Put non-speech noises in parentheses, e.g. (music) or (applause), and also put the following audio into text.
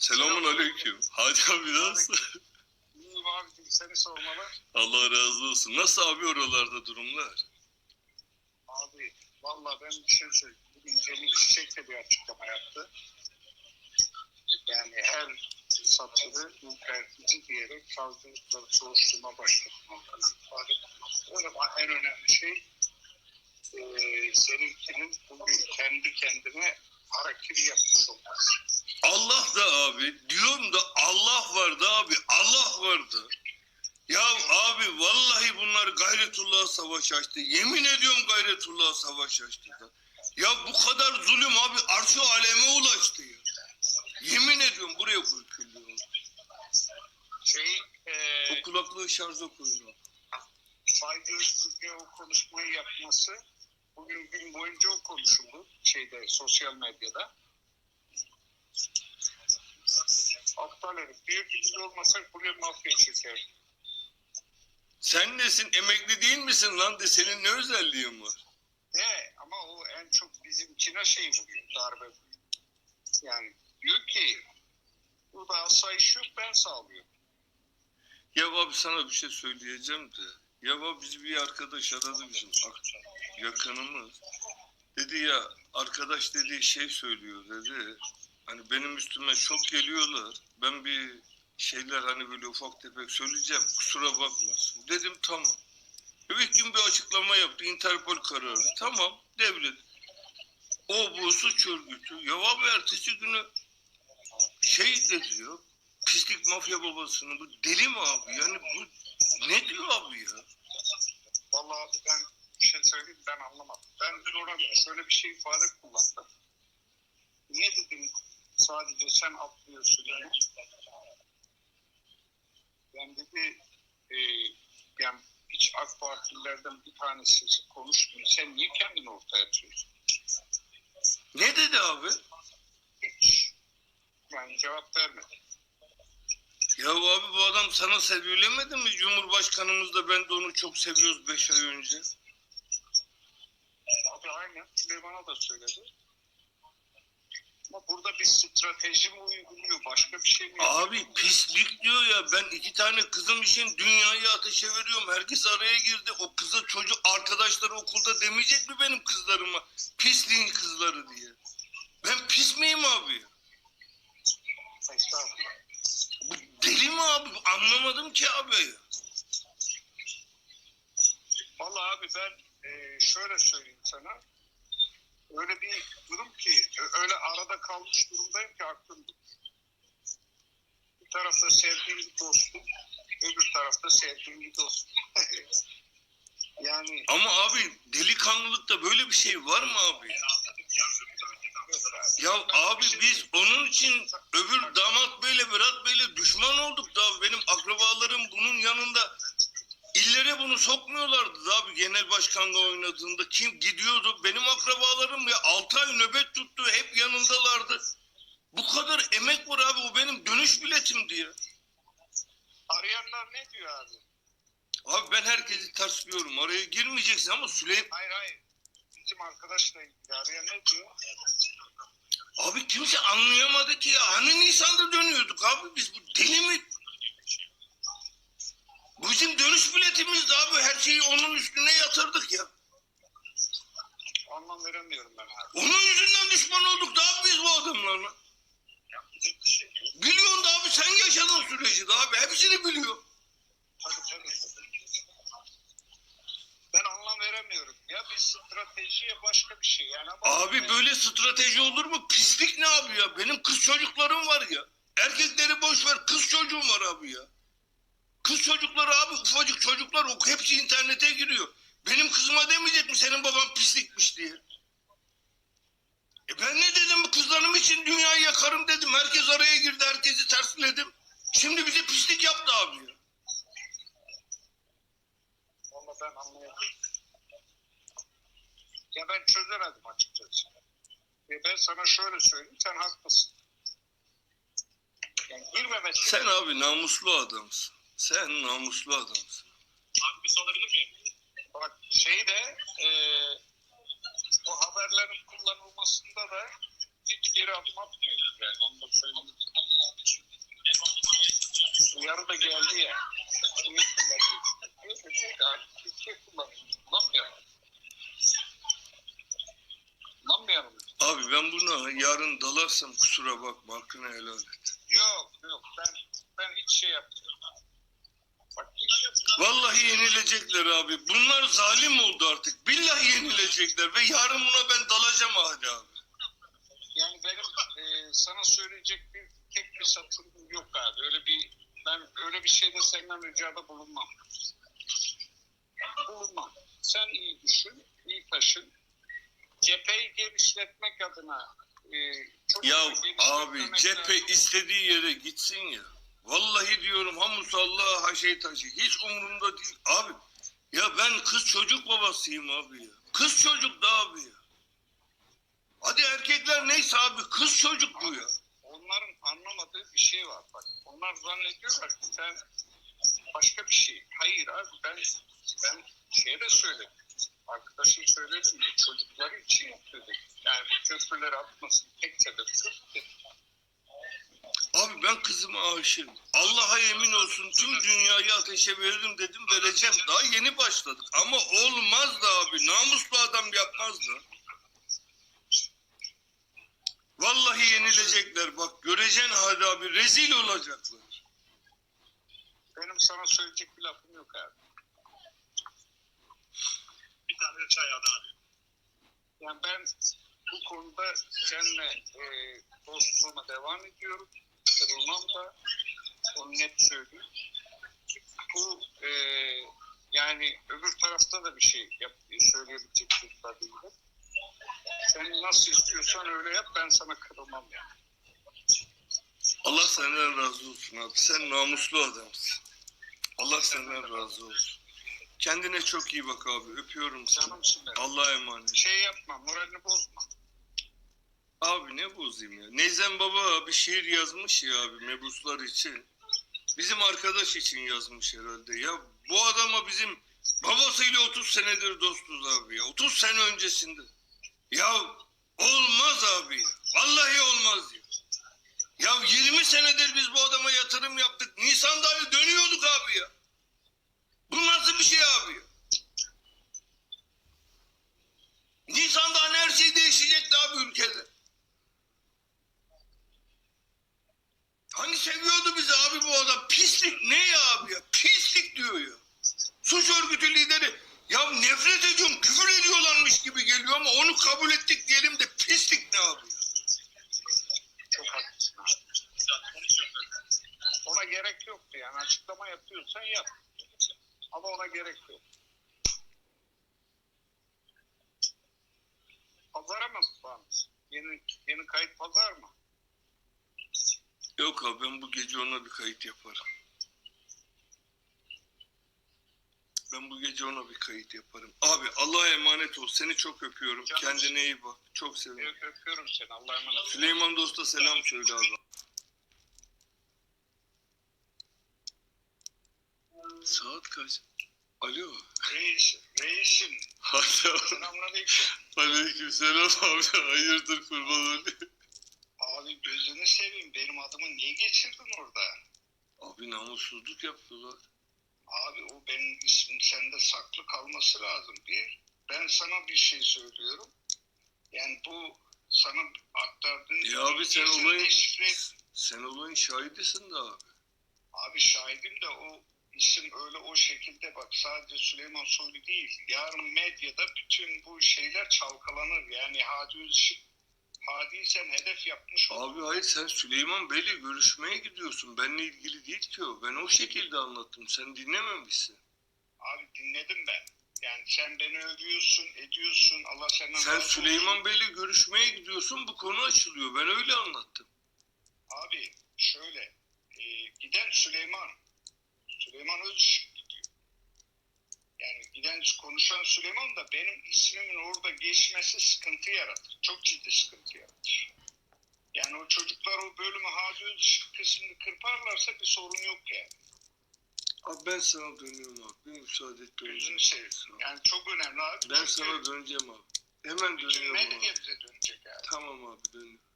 Selamun aleyküm. Hadi abi nasıl? İyiyim abicim seni sormalı. Allah razı olsun. Nasıl abi oralarda durumlar? Abi valla ben bir şey söyleyeyim. Bugün Cemil Çiçek de bir açıklama yaptı. Yani her satırı ürpertici diyerek savcılıkları soruşturma başlatmaları ifade etmesi. Ama en önemli şey eee seninkinin bugün kendi kendine hareketi yapmış olması. Allah da abi. Diyorum da Allah vardı abi. Allah vardı. Ya abi vallahi bunlar gayretullah'a savaş açtı. Yemin ediyorum gayretullah'a savaş açtı da. Ya bu kadar zulüm abi arşı aleme ulaştı ya. Yemin ediyorum buraya küllüğümü. Şey, eee O kulaklığı şarja koyun. Saygı Öztürk'e o konuşmayı yapması bugün gün boyunca o konuşuldu şeyde sosyal medyada. Aptal herif diyor ki biz olmasak buraya mafya çeker. Sen nesin? Emekli değil misin lan de senin ne özelliğin var? Ne ama o en çok bizimkine şey vuruyor darbe. Yani diyor ki burada asayiş yok ben sağlıyorum. Ya abi sana bir şey söyleyeceğim de. Ya abi bizi bir arkadaş aradı bizim ak- yakınımız. Dedi ya arkadaş dedi şey söylüyor dedi. Hani benim üstüme çok geliyorlar. Ben bir şeyler hani böyle ufak tefek söyleyeceğim. Kusura bakmasın. Dedim tamam. İlk gün bir açıklama yaptı. Interpol kararı. Tamam devlet. O bu suç örgütü. Ya abi ertesi günü şey de diyor. Pislik mafya babasını. Bu deli mi abi? Yani bu ne diyor abi ya? Vallahi abi ben bir şey söyleyeyim ben anlamadım. Ben dün orada şöyle bir şey ifade kullandım. Niye dedim sadece sen atlıyorsun yani? Ben dedi e, yani hiç AK Partililerden bir tanesi konuşmuyor. Sen niye kendini ortaya atıyorsun? Ne dedi abi? Hiç yani cevap vermedi. Ya abi bu adam sana sevilemedi mi? Cumhurbaşkanımız da ben de onu çok seviyoruz 5 ay önce. Abi aynen Süleyman'a da söyledi. Ama burada bir strateji mi uyguluyor? Başka bir şey mi? Abi yapıyor? pislik diyor ya ben iki tane kızım için dünyayı ateşe veriyorum. Herkes araya girdi. O kızı çocuk arkadaşları okulda demeyecek mi benim kızlarıma? Pisliğin kızları diye. Ben pis miyim abi? Bu deli mi abi? Anlamadım ki abi. Vallahi abi ben e, şöyle söyleyeyim sana. Öyle bir durum ki öyle arada kalmış durumdayım ki aklım durur. Bir tarafta sevdiğim bir dostum, öbür tarafta sevdiğim bir dostum. (laughs) yani Ama abi delikanlılıkta böyle bir şey var mı abi? ya? Abi biz onun için öbür damat beyle Berat beyle düşman olduk da benim akrabalarım bunun yanında illere bunu sokmuyorlardı abi genel başkanla oynadığında kim gidiyordu benim akrabalarım ya 6 ay nöbet tuttu hep yanındalardı. Bu kadar emek var abi o benim dönüş biletim diye. arayanlar ne diyor abi? Abi ben herkesi tersliyorum araya girmeyeceksin ama Süleyman Hayır hayır. Bizim arkadaşla ilgili arayan ne diyor? Abi kimse anlayamadı ki ya. Hani Nisan'da dönüyorduk abi biz bu deli mi? Bizim dönüş biletimizdi abi. Her şeyi onun üstüne yatırdık ya. Anlam veremiyorum ben abi. Onun yüzünden düşman olduk da abi biz bu adamlarla. Biliyorsun da abi sen yaşadın süreci de abi. Hepsini biliyor. Tabii tabii. Ben anlam veremiyorum. Ya bir strateji ya başka bir şey. Yani ama Abi böyle strateji olur mu? Pislik ne abi ya? Benim kız çocuklarım var ya. Erkekleri boş ver. Kız çocuğum var abi ya. Kız çocukları abi ufacık çocuklar o hepsi internete giriyor. Benim kızıma demeyecek mi senin baban pislikmiş diye. E ben ne dedim kızlarım için dünyayı yakarım dedim. Herkes araya girdi herkesi tersledim. Şimdi bize pislik yaptı abi ya. Valla ben anlayamadım. Ya ben çözemedim açıkçası. Ve ben sana şöyle söyleyeyim, sen haklısın. Yani girmemesi... Sen abi namuslu adamsın. Sen namuslu adamsın. Abi bir sorabilir miyim? Bak şeyde e, bu haberlerin kullanılmasında da hiç geri adım atmıyoruz yani onu da söyleyeyim. yarı da geldi ya. Neyse, artık. Kullanmıyorum. Kullanmıyorum. Abi ben buna yarın dalarsam kusura bakma hakkını helal et. Yok yok ben ben hiç şey yapmıyorum. Vallahi yenilecekler abi. Bunlar zalim oldu artık. Billahi yenilecekler ve yarın buna ben dalacağım hadi abi. yani benim e, sana söyleyecek bir tek bir satırım yok abi. Öyle bir ben öyle bir şeyde senden ricada bulunmam. Bulunmam. Sen iyi düşün, iyi taşın. Cepheyi genişletmek adına e, Ya abi cephe lazım. istediği yere gitsin ya. Vallahi diyorum hamusallah ha şey taşı. Hiç umurumda değil. Abi ya ben kız çocuk babasıyım abi ya. Kız çocuk da abi ya. Hadi erkekler neyse abi kız çocuk bu ya. onların anlamadığı bir şey var bak. Onlar zannediyorlar ki sen başka bir şey. Hayır abi ben ben şeye de söyledim. Arkadaşım söyledim? Çocukları için yapıyorduk. Yani köprüleri atmasın tek sebep. Kızıma aşığım. Allah'a yemin olsun tüm dünyayı ateşe veririm dedim vereceğim. Daha yeni başladık. Ama olmaz da abi. Namuslu adam yapmaz da. Vallahi yenilecekler bak. Göreceksin hadi abi. Rezil olacaklar. Benim sana söyleyecek bir lafım yok abi. Bir tane çay adı abi. Yani ben bu konuda seninle e, dostluğuma devam ediyorum. Kırılmam da. Onu net söyleyeyim. Bu e, yani öbür tarafta da bir şey yap, söyleyebilecek çocuklar değilim. Sen nasıl istiyorsan öyle yap ben sana kırılmam yani. Allah senden razı olsun abi. Sen namuslu adamsın. Allah senden razı olsun. Kendine çok iyi bak abi. Öpüyorum seni. Allah'a emanet. Şey yapma moralini bozma. Abi ne bozayım ya? Neyzen Baba bir şiir yazmış ya abi mebuslar için. Bizim arkadaş için yazmış herhalde. Ya bu adama bizim babasıyla 30 senedir dostuz abi ya. 30 sene öncesinde. Ya olmaz abi. Vallahi olmaz ya. Ya 20 senedir biz bu adama yatırım yaptık. Nisan'da ayı dönüyorduk abi ya. Bu nasıl bir şey abi ya? Nisan'da hani her şey değişecekti abi ülkede. Hani seviyordu bizi abi bu adam? Pislik ne ya abi ya? Pislik diyor ya. Suç örgütü lideri. Ya nefret ediyorum, küfür ediyorlarmış gibi geliyor ama onu kabul ettik diyelim de pislik ne abi ya? Çok haklısın. abi. Zaten konuşuyorum ben. Ona gerek yoktu yani açıklama yapıyorsan yap. Yok. Pazara mı falan? Yeni, yeni kayıt pazar mı? Yok abi ben bu gece ona bir kayıt yaparım. Ben bu gece ona bir kayıt yaparım. Abi Allah'a emanet ol. Seni çok öpüyorum. Canım. Kendine iyi bak. Çok seviyorum. Ö- öpüyorum seni. Allah'a emanet ol. Süleyman Dost'a selam söyle abi. Saat kaç? Alo. Reis, reisim. Selamünaleyküm. Aleyküm selam abi. Hayırdır kurban olayım. Abi gözünü seveyim. Benim adımı niye geçirdin orada? Abi namussuzluk yaptılar. Abi o benim ismim sende saklı kalması lazım. Bir, ben sana bir şey söylüyorum. Yani bu sana aktardığın... Ya abi sen olayın- deşifre- Sen olayın şahidisin de abi. Abi şahidim de o isim öyle o şekilde bak sadece Süleyman Soylu değil. Yarın medyada bütün bu şeyler çalkalanır. Yani Hadi Özışık Hadi'yi sen hedef yapmış ol. Abi hayır sen Süleyman Bey'le görüşmeye gidiyorsun. Benle ilgili değil ki o. Ben o şekilde anlattım. Sen dinlememişsin. Abi dinledim ben. Yani sen beni övüyorsun, ediyorsun. Allah senden Sen. Süleyman Bey'le görüşmeye gidiyorsun. Bu konu açılıyor. Ben öyle anlattım. Abi şöyle e, giden Süleyman Süleyman Özışık gidiyor. Yani giden konuşan Süleyman da benim ismimin orada geçmesi sıkıntı yaratır. Çok ciddi sıkıntı yaratır. Yani o çocuklar o bölümü Hadi Özışık kısmını kırparlarsa bir sorun yok yani. Abi ben sana dönüyorum abi. Bir müsaade et döneceğim. Gözünü seveyim. Yani çok önemli abi. Ben Çünkü sana döneceğim abi. Hemen dönüyorum medya abi. bize dönecek abi. Tamam abi dönüyorum.